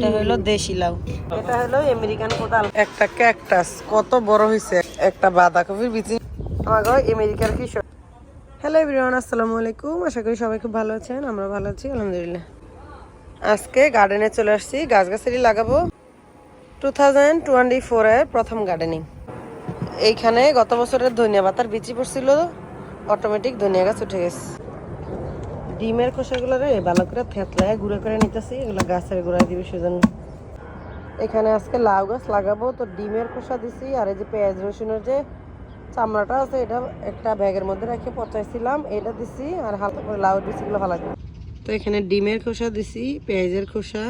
এটা হলো দেশি লাউ। এটা হলো আমেরিকান কোদাল। একটা ক্যাকটাস, কত বড় হয়েছে একটা বাঁধাকপির আমার ঘর আমেরিকার কৃষক হ্যালো এভরিওয়ান আসসালামু আলাইকুম। আশা করি সবাই খুব ভালো আছেন আমরা ভালো আছি, আলহামদুলিল্লাহ। আজকে গার্ডেনে চলে আসছি, গাছগাছালি লাগাবো। টু থাউজেন্ড টোয়েন্টি ফোরের প্রথম গার্ডেনিং এইখানে গত বছরের ধনিয়া পাতার বিচি পড়ছিল অটোমেটিক ধনিয়া গাছ উঠে গেছে। ডিমের খোসাগুলো রে ভালো করে থেতলায় গুঁড়ো করে নিতেছি, এগুলো গাছের গোড়ায় দিবি সেজন্য। এখানে আজকে লাউ গাছ লাগাবো, তো ডিমের খোসা দিছি, আর এই যে পেঁয়াজ রসুনের যে চামড়াটা আছে, এটা একটা ব্যাগের মধ্যে রেখে পচাইছিলাম, এটা দিছি, আর হালকা করে লাউ বিচিগুলো ভালো তো এখানে ডিমের খোসা দিছি, পেঁয়াজের খোসা,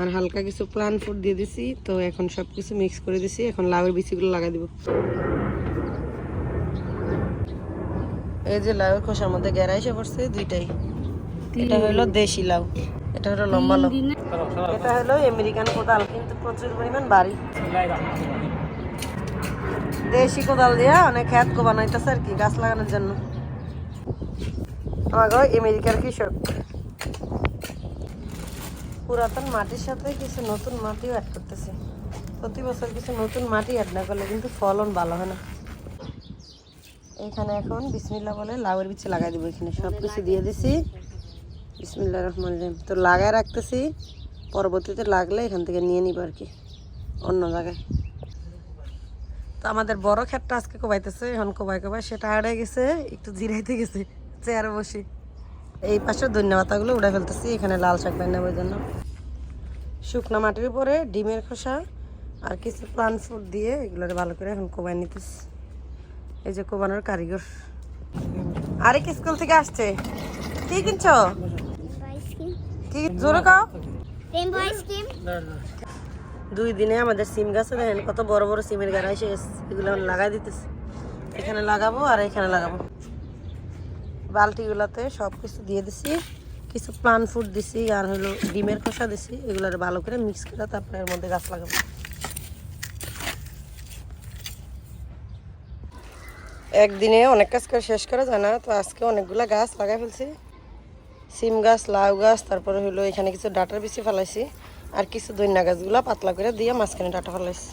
আর হালকা কিছু প্লান ফুড দিয়ে দিছি, তো এখন সব কিছু মিক্স করে দিছি, এখন লাউয়ের বিচিগুলো লাগাই দিব। এই যে লাউয়ের খোসার মধ্যে গেরা এসে পড়ছে দুইটাই। এটা হলো দেশি লাউ। এটা হলো লম্বা লাউ। এটা হলো আমেরিকান কোদাল কিন্তু প্রচুর পরিমাণ বাড়ি। দেশি কোদাল দিয়া অনেক খ্যাত কো বানাইতেছে আর কি গাছ লাগানোর জন্য। আমার ঘর আমেরিকার কৃষক। পুরাতন মাটির সাথে কিছু নতুন মাটিও অ্যাড করতেছে। প্রতি বছর কিছু নতুন মাটি অ্যাড না করলে কিন্তু ফলন ভালো হয় না। এখানে এখন বিসমিল্লা বলে লাউয়ের বিচে লাগাই দিব এখানে। সব কিছু দিয়ে দিছি। বিসমিল্লা রহমান রহিম। তো লাগায় রাখতেছি। পরবর্তীতে লাগলে এখান থেকে নিয়ে নিব আর কি। অন্য জায়গায়। তো আমাদের বড় ক্ষেতটা আজকে কোবাইতেছে। এখন কোবাই কোবাই সেটা হারে গেছে, একটু জিরাইতে গেছে, চেয়ারে বসে। এই পাশে ধন্যবাদ পাতাগুলো উড়ে ফেলতেছি। এখানে লাল শাক ওই জন্য। শুকনো মাটির উপরে ডিমের খোসা আর কিছু প্লান ফুড দিয়ে এগুলো ভালো করে এখন কোবাই নিতেছি। এই যে কোবানোর কারিগর। আরেক স্কুল থেকে আসছে। কি কিনছো? কি জোরে কাও। দুই দিনে আমাদের সিম গাছে দেখেন কত বড় বড় সিমের গাড়া এসে এগুলো লাগাই দিতেছি। এখানে লাগাবো আর এখানে লাগাবো। বালতিগুলোতে সব কিছু দিয়ে দিছি। কিছু প্লান ফুড দিছি আর হলো ডিমের খোসা দিছি। এগুলো ভালো করে মিক্স করে তারপরে এর মধ্যে গাছ লাগাবো। একদিনে অনেক কাজ করে শেষ করা যায় না, তো আজকে অনেকগুলা গাছ লাগাই ফেলছি। সিম গাছ, লাউ গাছ, তারপরে হলো এখানে কিছু ডাটার বেশি ফেলাইছি, আর কিছু দৈন্যা গাছগুলা পাতলা করে দিয়ে মাঝখানে ডাটা ফেলাইছি।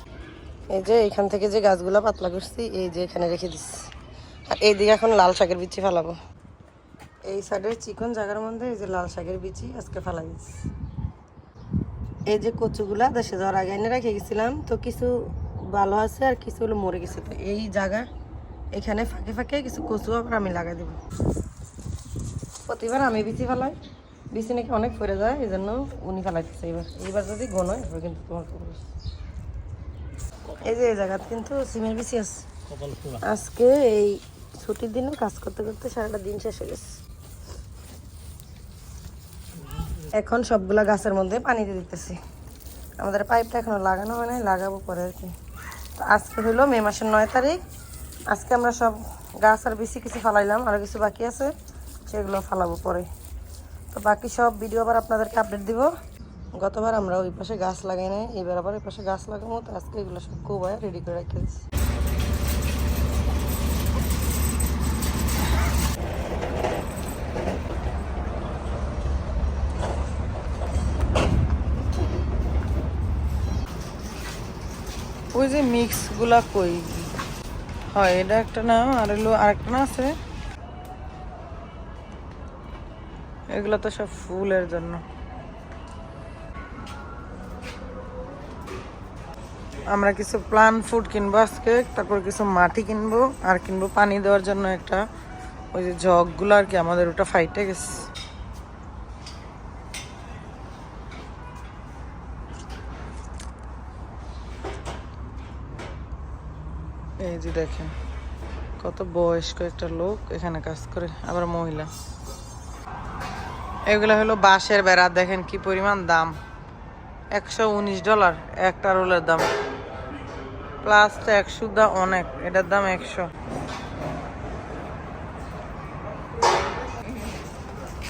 এই যে এখান থেকে যে গাছগুলা পাতলা করছি, এই যে এখানে রেখে দিচ্ছি আর এই দিকে এখন লাল শাকের বিচি ফেলাবো। এই সাইডের চিকন জায়গার মধ্যে এই যে লাল শাকের বিচি আজকে ফেলাই দিচ্ছি এই যে কচুগুলা দেশে যাওয়ার আগে এনে রেখে গেছিলাম, তো কিছু ভালো আছে আর কিছু হলো মরে গেছে। তো এই জায়গা এখানে ফাঁকে ফাঁকে কিছু কচু আবার আমি লাগাই দেবো। প্রতিবার আমি বিচি ফেলাই বিচি নাকি অনেক পড়ে যায় এই জন্য উনি ফেলাইতেছে এবার এইবার যদি গণ হয় এবার কিন্তু তোমার খবর এই যে এই জায়গাতে কিন্তু সিমের বিচি আছে। আজকে এই ছুটির দিনে কাজ করতে করতে সারাটা দিন শেষ হয়ে গেছে। এখন সবগুলা গাছের মধ্যে পানি দিয়ে দিতেছি। আমাদের পাইপটা এখনও লাগানো হয় নাই লাগাবো পরে আর কি। আজকে হলো মে মাসের নয় তারিখ। আজকে আমরা সব গাছ আর বেশি কিছু ফালাইলাম আরও কিছু বাকি আছে, সেগুলো ফালাবো পরে। তো বাকি সব ভিডিও আবার আপনাদেরকে আপডেট দিব। গতবার আমরা ওই পাশে গাছ লাগাই নাই, এবার আবার ওই পাশে গাছ লাগাবো, তো আজকে এগুলো সব কোবায় রেডি করে রেখে দিচ্ছি ওই যে মিক্সগুলা কই? হয়, এটা একটা না, আর আরেকটা না আছে। এগুলো তো সব ফুলের জন্য। আমরা কিছু প্লান ফুড কিনবো আজকে, তারপর কিছু মাটি কিনবো, আর কিনবো পানি দেওয়ার জন্য একটা। ওই যে জগগুলো আর কি আমাদের ওটা ফাইটে গেছে। এই যে দেখেন, কত বয়স্ক একটা লোক এখানে কাজ করে, আবার মহিলা। এগুলো হলো বাঁশের বেড়া, দেখেন কি পরিমাণ দাম। একশো উনিশ ডলার, একটা রোলের দাম। প্লাস তো একশো দা অনেক, এটার দাম একশো।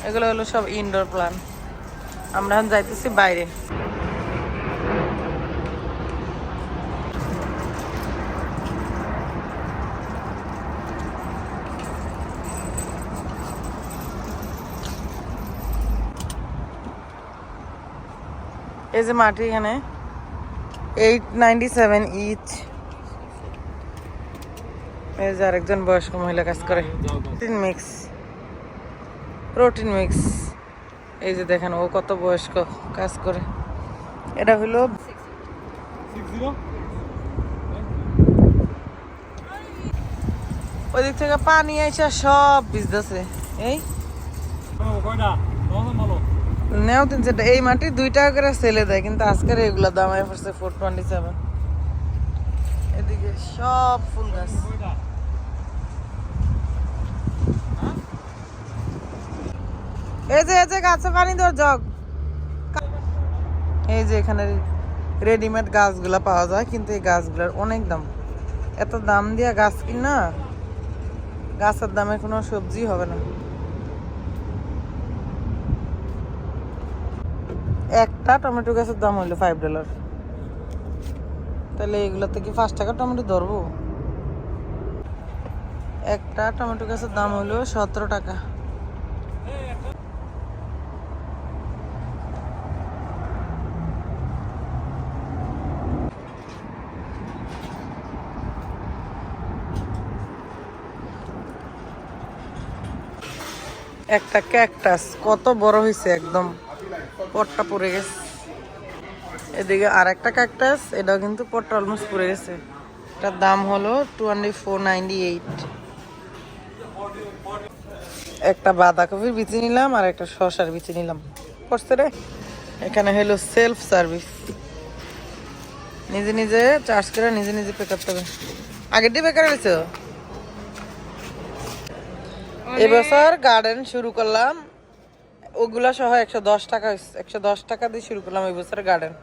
এগুলো হলো সব ইনডোর প্ল্যান আমরা এখন যাইতেছি বাইরে। এই যে মাটি এখানে। এইট নাইনটি সেভেন ইচ এই যে আরেকজন বয়স্ক মহিলা কাজ করে। প্রোটিন মিক্স প্রোটিন মিক্স এই যে দেখেন, ও কত বয়স্ক কাজ করে। এটা হলো ওই দিক থেকে পানি আইসা সব ভিজতেছে। এই? নেও তিন চারটা। এই মাটি দুই টাকা করে সেলে দেয়, কিন্তু আজকের এগুলো দাম আয় পড়ছে ফোর টোয়েন্টি সেভেন এদিকে সব ফুল গাছ। এই যে এই যে, গাছে পানি দেওয়ার জগ। এই যে, এখানে রেডিমেড গাছগুলা পাওয়া যায়, কিন্তু এই গাছগুলোর অনেক দাম। এত দাম দিয়া গাছ কিনা? গাছের দামে কোনো সবজি হবে না। একটা টমেটো গাছের দাম হইল ফাইভ ডলার তাহলে এগুলোতে কি পাঁচ টাকা টমেটো ধরবো? একটা টমেটো গাছের দাম হলো সতেরো টাকা। একটা ক্যাকটাস কত বড় হয়েছে একদম। পটটা পড়ে গেছে। এদিকে আর একটা ক্যাকটাস এটাও কিন্তু পটটা অলমোস্ট পড়ে গেছে। এটার দাম হলো এইট একটা বাঁধাকপির বিচি নিলাম আর একটা শসার বিচি নিলাম। করছে রে? এখানে হলো সেলফ সার্ভিস নিজে নিজে চার্জ করে নিজে নিজে পে করতে হবে আগের দিয়ে পে করে দিছো এবছর গার্ডেন শুরু করলাম। ওগুলা সহ একশো দশ টাকা একশো দশ টাকা দিয়ে শুরু করলাম এই গার্ডেন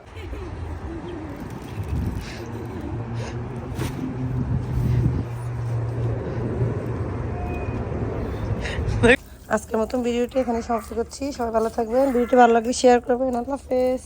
আজকের মতন ভিডিওটি এখানে সমাপ্ত করছি। সবাই ভালো থাকবেন। ভিডিওটি ভালো লাগলে শেয়ার করবেন। আল্লাহ হাফেজ।